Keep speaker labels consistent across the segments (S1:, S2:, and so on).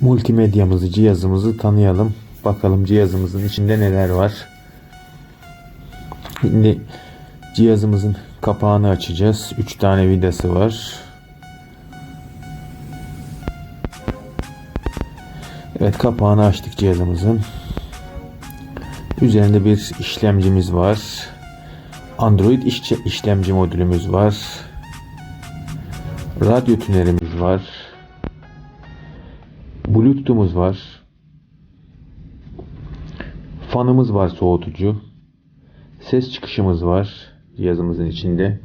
S1: multimedyamızı, cihazımızı tanıyalım. Bakalım cihazımızın içinde neler var. Şimdi cihazımızın kapağını açacağız. 3 tane vidası var. Evet kapağını açtık cihazımızın. Üzerinde bir işlemcimiz var. Android işlemci modülümüz var. Radyo tünerimiz var. Bluetooth'umuz var. Fanımız var soğutucu. Ses çıkışımız var cihazımızın içinde.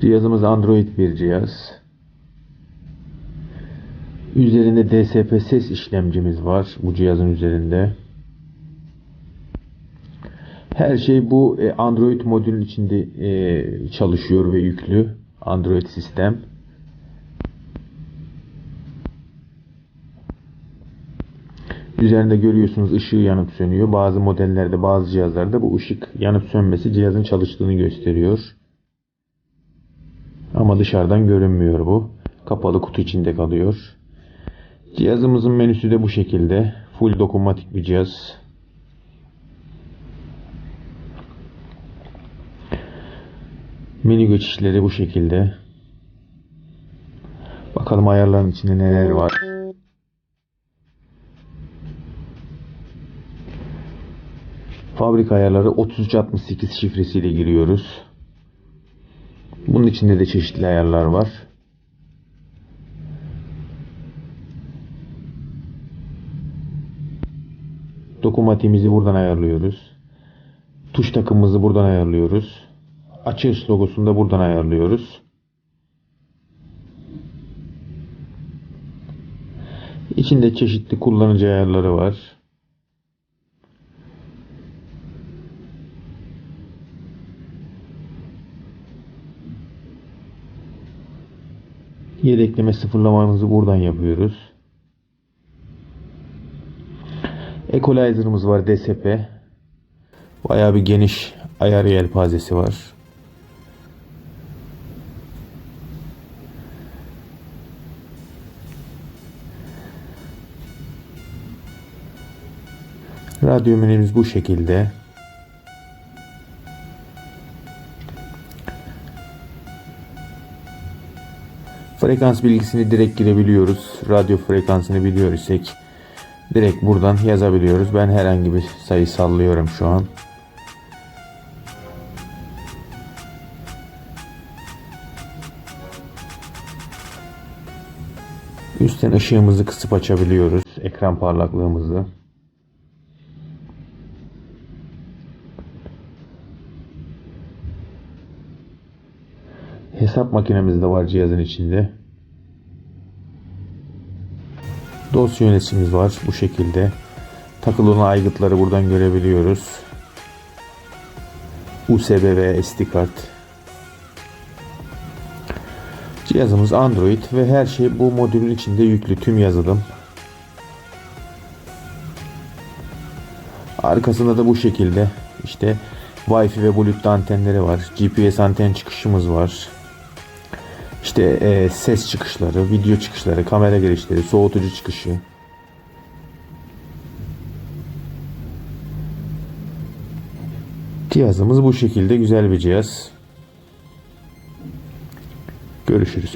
S1: Cihazımız Android bir cihaz. Üzerinde DSP ses işlemcimiz var bu cihazın üzerinde. Her şey bu e, Android modülün içinde e, çalışıyor ve yüklü Android sistem. Üzerinde görüyorsunuz ışığı yanıp sönüyor. Bazı modellerde bazı cihazlarda bu ışık yanıp sönmesi cihazın çalıştığını gösteriyor. Ama dışarıdan görünmüyor bu. Kapalı kutu içinde kalıyor. Cihazımızın menüsü de bu şekilde. Full dokunmatik bir cihaz. Menü geçişleri bu şekilde. Bakalım ayarların içinde neler var. Fabrika ayarları 3368 şifresiyle giriyoruz. Bunun içinde de çeşitli ayarlar var. Dokunmatiğimizi buradan ayarlıyoruz. Tuş takımımızı buradan ayarlıyoruz. Açış logosunu da buradan ayarlıyoruz. İçinde çeşitli kullanıcı ayarları var. Yedekleme sıfırlamanızı buradan yapıyoruz. Equalizer'ımız var DSP. Bayağı bir geniş ayar yelpazesi var. Radyo menümüz bu şekilde. Frekans bilgisini direkt girebiliyoruz. Radyo frekansını biliyor isek direkt buradan yazabiliyoruz. Ben herhangi bir sayı sallıyorum şu an. Üstten ışığımızı kısıp açabiliyoruz. Ekran parlaklığımızı. Hesap makinemiz de var cihazın içinde. Dosya yöneticimiz var bu şekilde. Takılı aygıtları buradan görebiliyoruz. USB ve SD kart. Cihazımız Android ve her şey bu modülün içinde yüklü tüm yazılım. Arkasında da bu şekilde işte Wi-Fi ve Bluetooth antenleri var. GPS anten çıkışımız var. İşte e, ses çıkışları, video çıkışları, kamera girişleri, soğutucu çıkışı. Cihazımız bu şekilde güzel bir cihaz. Görüşürüz.